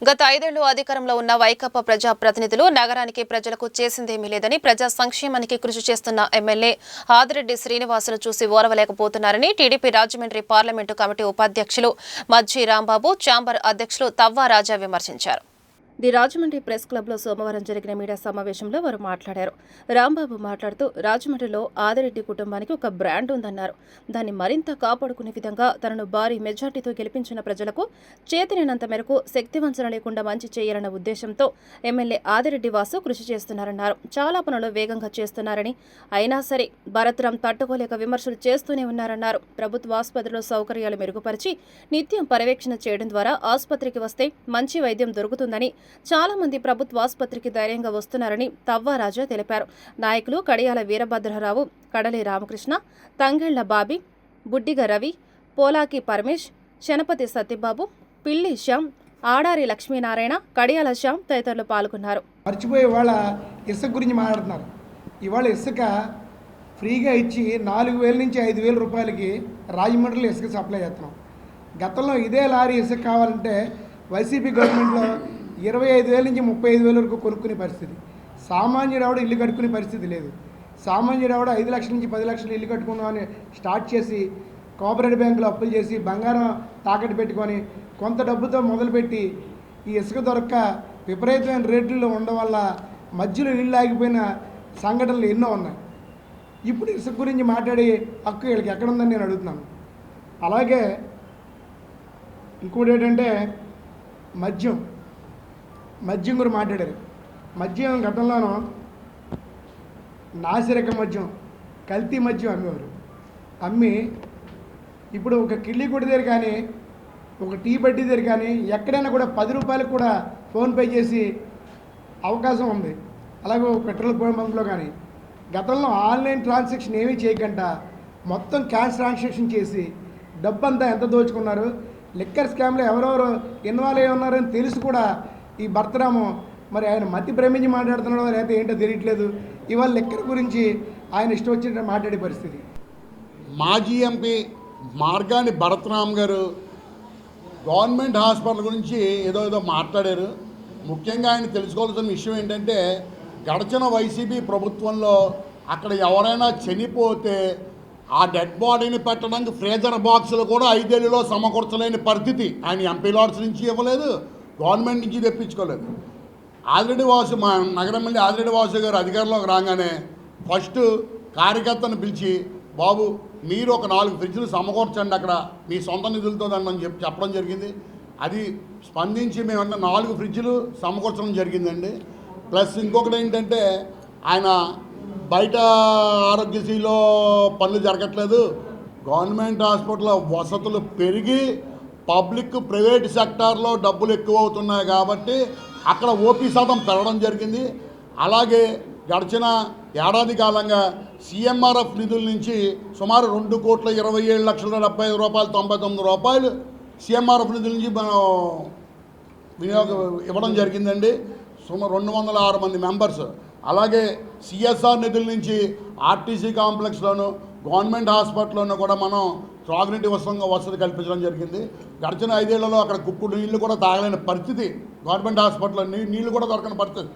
గత ఐదేళ్ళు అధికారంలో ఉన్న వైకాపా ప్రజా ప్రతినిధులు నగరానికి ప్రజలకు చేసిందేమీ లేదని ప్రజా సంక్షేమానికి కృషి చేస్తున్న ఎమ్మెల్యే ఆదిరెడ్డి శ్రీనివాసులు చూసి ఓరవలేకపోతున్నారని టీడీపీ రాజమండ్రి పార్లమెంటు కమిటీ ఉపాధ్యక్షులు మజ్జి రాంబాబు చాంబర్ అధ్యక్షులు తవ్వారాజా విమర్శించారు. ది రాజమండ్రి ప్రెస్ క్లబ్లో సోమవారం జరిగిన మీడియా సమావేశంలో వారు మాట్లాడారు. రాంబాబు మాట్లాడుతూ రాజమండ్రిలో ఆదిరెడ్డి కుటుంబానికి ఒక బ్రాండ్ ఉందన్నారు. దాన్ని మరింత కాపాడుకునే విధంగా తనను భారీ మెజార్టీతో గెలిపించిన ప్రజలకు చేతినంత మేరకు శక్తివంచన లేకుండా మంచి చేయాలన్న ఉద్దేశంతో ఎమ్మెల్యే ఆదిరెడ్డి వాసు కృషి చేస్తున్నారన్నారు. చాలా పనులు వేగంగా చేస్తున్నారని అయినా సరే భరత్రాం తట్టుకోలేక విమర్శలు చేస్తూనే ఉన్నారన్నారు. ప్రభుత్వ ఆసుపత్రిలో సౌకర్యాలు మెరుగుపరిచి నిత్యం పర్యవేక్షణ చేయడం ద్వారా ఆసుపత్రికి వస్తే మంచి వైద్యం దొరుకుతుందని చాలా మంది ప్రభుత్వ ఆసుపత్రికి ధైర్యంగా వస్తున్నారని తవ్వారాజా తెలిపారు. నాయకులు కడియాల వీరభద్రరావు కడలి రామకృష్ణ తంగెళ్ళ బాబి బుడ్డిగ రవి పోలాకి పరమేష్ శనపతి సత్యబాబు పిల్లి శ్యామ్ ఆడారి లక్ష్మీనారాయణ కడియాల శ్యామ్ తదితరులు పాల్గొన్నారు. మర్చిపోయే ఇవాళ ఇసుక గురించి మాట్లాడుతున్నారు. ఇవాళ ఇసుక ఫ్రీగా ఇచ్చి నాలుగు వేల నుంచి ఐదు వేల రూపాయలకి రాజమండ్రిలో ఇసుక సప్లై చేస్తున్నాం. గతంలో ఇదే లారీ ఇసుక కావాలంటే వైసీపీ గవర్నమెంట్లో ఇరవై ఐదు వేల నుంచి ముప్పై ఐదు వేల వరకు కొనుక్కునే పరిస్థితి. సామాన్యుడు ఆవిడ ఇల్లు కట్టుకునే పరిస్థితి లేదు. సామాన్యుడు ఆవిడ ఐదు లక్షల నుంచి పది లక్షలు ఇల్లు కట్టుకుందామని స్టార్ట్ చేసి కోఆపరేటివ్ బ్యాంకులో అప్పులు చేసి బంగారం తాకట్టు పెట్టుకొని కొంత డబ్బుతో మొదలుపెట్టి ఈ ఇసుక దొరక్క విపరీతమైన రేట్లలో ఉండడం వల్ల మధ్యలో ఇల్లు ఆగిపోయిన సంఘటనలు ఎన్నో ఉన్నాయి. ఇప్పుడు ఇసుక గురించి మాట్లాడి హక్కు వీళ్ళకి ఎక్కడ ఉందని నేను అడుగుతున్నాను. అలాగే ఇంకోటి ఏంటంటే మద్యం. మద్యం గురించి మాట్లాడారు. మద్యం గతంలోనూ నాసిరక మద్యం కల్తీ మద్యం అమ్మేవారు. అమ్మి ఇప్పుడు ఒక కిళ్ళి కొట్టి దగ్గర కానీ ఒక టీ బడ్డీ దగ్గర కానీ ఎక్కడైనా కూడా పది రూపాయలకు కూడా ఫోన్పే చేసి అవకాశం ఉంది. అలాగే పెట్రోల్ పంప్లో కానీ. గతంలో ఆన్లైన్ ట్రాన్సాక్షన్ ఏమీ చేయకుండా మొత్తం క్యాష్ ట్రాన్సాక్షన్ చేసి డబ్బంతా ఎంత దోచుకున్నారు? లిక్కర్ స్కామ్లో ఎవరెవరు ఇన్వాల్వ్ అయ్యి ఉన్నారని తెలిసి కూడా ఈ భర్తరాము మరి ఆయన మతి ప్రేమించి మాట్లాడుతున్నాడో లేకపోతే ఏంటో తెలియట్లేదు. ఇవాళ లెక్కల గురించి ఆయన ఇష్టం వచ్చినట్టు మాట్లాడే పరిస్థితి. మాజీ ఎంపీ మార్గాని భరతరామ్ గారు గవర్నమెంట్ హాస్పిటల్ గురించి ఏదో ఏదో మాట్లాడారు. ముఖ్యంగా ఆయన తెలుసుకోవాల్సిన విషయం ఏంటంటే గడచిన వైసీపీ ప్రభుత్వంలో అక్కడ ఎవరైనా చనిపోతే ఆ డెడ్ బాడీని పెట్టడానికి ఫ్రేజర్ బాక్సులు కూడా ఐదేళ్ళలో సమకూర్చలేని పరిస్థితి. ఆయన ఎంపీ లాడ్స్ నుంచి ఇవ్వలేదు. గవర్నమెంట్ నుంచి తెప్పించుకోలేదు. ఆదిరెడ్డి వాసు మా నగరం మళ్ళీ ఆదిరెడ్డి వాసు గారు అధికారంలోకి రాగానే ఫస్ట్ కార్యకర్తను పిలిచి బాబు మీరు ఒక నాలుగు ఫ్రిడ్జ్లు సమకూర్చండి అక్కడ మీ సొంత నిధులతో దాన్ని చెప్పి చెప్పడం జరిగింది. అది స్పందించి మేమన్నా నాలుగు ఫ్రిడ్జ్లు సమకూర్చడం జరిగిందండి. ప్లస్ ఇంకొకటి ఏంటంటే ఆయన బయట ఆరోగ్యశ్రీలో పనులు జరగట్లేదు. గవర్నమెంట్ హాస్పిటల్లో వసతులు పెరిగి పబ్లిక్ ప్రైవేట్ సెక్టార్లో డబ్బులు ఎక్కువ అవుతున్నాయి కాబట్టి అక్కడ ఓపీ శాతం పెరగడం జరిగింది. అలాగే గడిచిన ఏడాది కాలంగా సీఎంఆర్ఎఫ్ నిధుల నుంచి సుమారు రెండు కోట్ల ఇరవై ఏడు లక్షల డెబ్బై ఐదు రూపాయలు తొంభై తొమ్మిది రూపాయలు సీఎంఆర్ఎఫ్ నిధుల నుంచి మనం వినియోగం ఇవ్వడం జరిగిందండి. సుమారు రెండు వందల ఆరు మంది మెంబర్స్. అలాగే సిఎస్ఆర్ నిధుల నుంచి ఆర్టీసీ కాంప్లెక్స్లోను గవర్నమెంట్ హాస్పిటల్లోనే కూడా మనం త్రాగునీటి వసంగా వసతి కల్పించడం జరిగింది. గడిచిన ఐదేళ్ళలో అక్కడ కుక్కుడు నీళ్ళు కూడా తాగలేని పరిస్థితి. గవర్నమెంట్ హాస్పిటల్లో నీళ్ళు కూడా దొరకని పరిస్థితి.